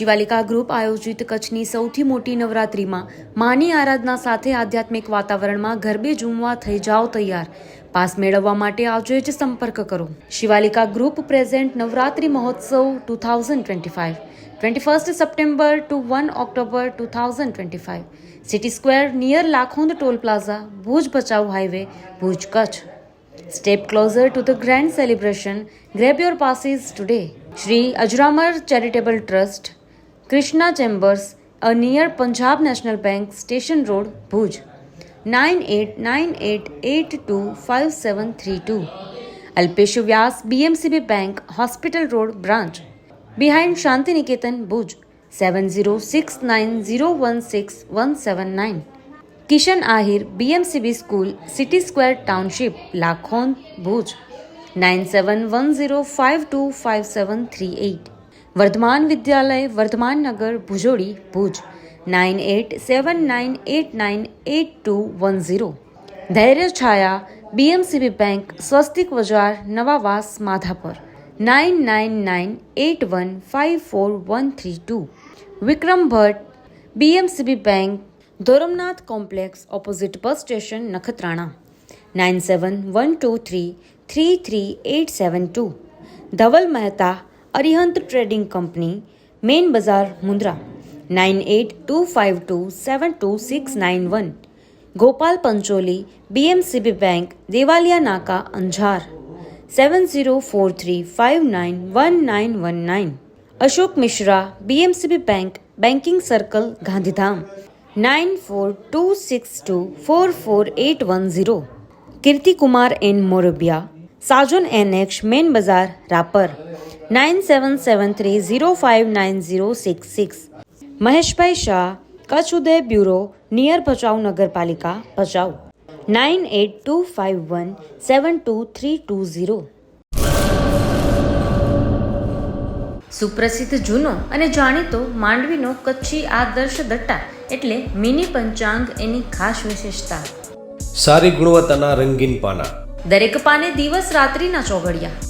શિવાલિકા group આયોજિત કચ્છની સૌથી મોટી નવરાત્રિમાં માની આરાધના સાથે આધ્યાત્મિક વાતાવરણમાં ગરબે ઝૂમવા થઈ જાઓ તૈયાર પાસ મેળવવા માટે આજે જ સંપર્ક કરો શિવાલિકા group present Navratri Mahotsav two thousand twenty five twenty first September to one October two thousand twenty five City Square near Lakhond toll plaza Bhuj Bhachau highway Bhuj Kutch step closer to the grand celebration Grab your passes today. Sri Ajramar Charitable Trust Krishna Chambers a near Punjab National Bank Station Road Bhuj nine eight nine eight eight two five seven three two Alpesh Vyas BMCB bank Hospital Road branch behind Shantiniketan Bhuj seven zero six nine zero one six one seven nine Kishan Ahir BMCB school City Square township Lakhond Bhuj nine seven one zero five two five seven three eight Vardhman Vidyalaya Vardhman Nagar Bhujodi Bhuj nine eight seven nine eight nine eight two one zero Dhairya Chhaya BMCB bank Swastik Bazaar Navavas Madhapur nine nine nine eight one five four one three two Vikram Bhatt B M C B bank Dhoramnath complex opposite bus station Nakhatrana nine seven one two three three three eight seven two Dhaval Mehta Arihant trading company main Bazaar Mundra nine eight two five two seven two six nine one Gopal Pancholi B M C B bank Devaliya Naka Anjar seven zero four three five nine one nine one nine Ashok Mishra B bank banking circle Gandhidham nine four two six two four four eight one zero Kirti Kumar N Morbiya साजुन N X main Bazaar Rapar nine seven seven three zero five nine zero six six Maheshbhai Shah Kutch Uday bureau near Bhachau નગરપાલિકા Bhachau nine eight two five one seven two three two zero સુપ્રસિદ્ધ જૂનો અને જાણીતો માંડવીનો કચ્છી આદર્શ દટ્ટા એટલે mini પંચાંગ એની ખાસ વિશેષતા સારી ગુણવત્તાના રંગીન પાના દરેક પાને દિવસ રાત્રિના ચોગડિયા